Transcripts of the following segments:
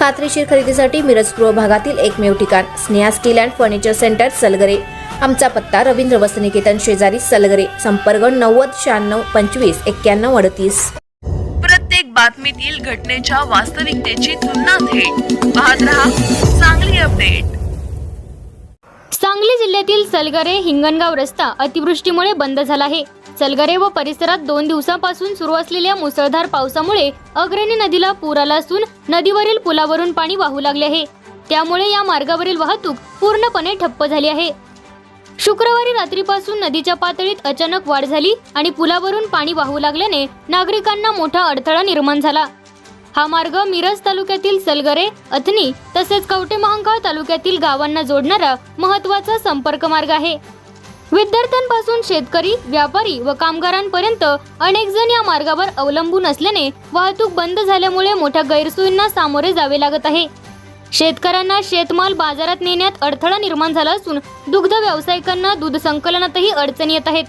खात्रीशीर खरेदीसाठी मिरज पूर्व भागातील एकमेव ठिकाण Sneha steel and furniture centre Salgare. आमचा पत्ता रवींद्र वसनिकेतन शेजारी सलगरे संपर्क नव्वद शहाण्णव पंचवीस एक्क्याण्णव अडतीस. प्रत्येक बातमीतील घटनेच्या वास्तविकतेची तुलना थेट. पाहत रहा चांगली अपडेट. सांगली जिल्ह्यातील सलगरे हिंगणगाव रस्ता अतिवृष्टीमुळे बंद झाला आहे. सलगरे व परिसरात दोन दिवसांपासून सुरू असलेल्या मुसळधार पावसामुळे अग्रणी नदीला पूर आला असून नदीवरील पुलावरून पाणी वाहू लागले आहे. त्यामुळे या मार्गावरील वाहतूक पूर्णपणे ठप्प झाली आहे. शुक्रवारी रात्रीपासून नदीच्या पातळीत अचानक वाढ झाली आणि पुलावरून पाणी वाहू लागल्याने नागरिकांना मोठा अडथळा निर्माण झाला. हा मार्ग मिरज तालुक्यातील सलगरे अथनी तसेच कवटे महांकाळ तालुक्यातील गावांना जोडणारा महत्त्वाचा संपर्क मार्ग आहे. विद्यार्थ्यांपासून शेतकरी व्यापारी व कामगारांपर्यंत अनेक जण या मार्गावर अवलंबून असल्याने वाहतूक बंद झाल्यामुळे मोठ्या गैरसोयींना सामोरे जावे लागत आहे. शेतकऱ्यांना शेतमाल बाजारात नेण्यात अडथळा निर्माण झाला असून दुग्ध व्यावसायिकांना दूध संकलनातही अडचणी येत आहेत.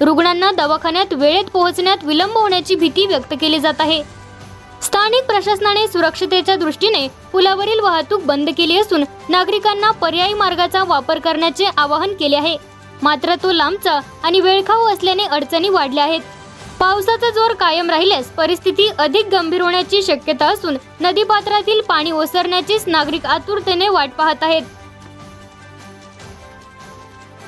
रुग्णांना दवाखान्यात वेळेत पोहोचण्यात विलंब होण्याची भीती व्यक्त केली जात आहे. स्थानिक प्रशासनाने सुरक्षतेच्या दृष्टीने पुलावरील वाहतूक बंद केली असून नागरिकांना पर्यायी मार्गाचा वापर करण्याचे आवाहन केले आहे. मात्र तो लांबचा आणि वेळखाऊ असल्याने अडचणी वाढल्या आहेत. पावसाचा जोर कायम राहिल्यास परिस्थिती अधिक गंभीर होण्याची शक्यता असून नदीपात्रातील पाणी ओसरण्याचीच नागरिक आतुरतेने वाट पाहत आहेत.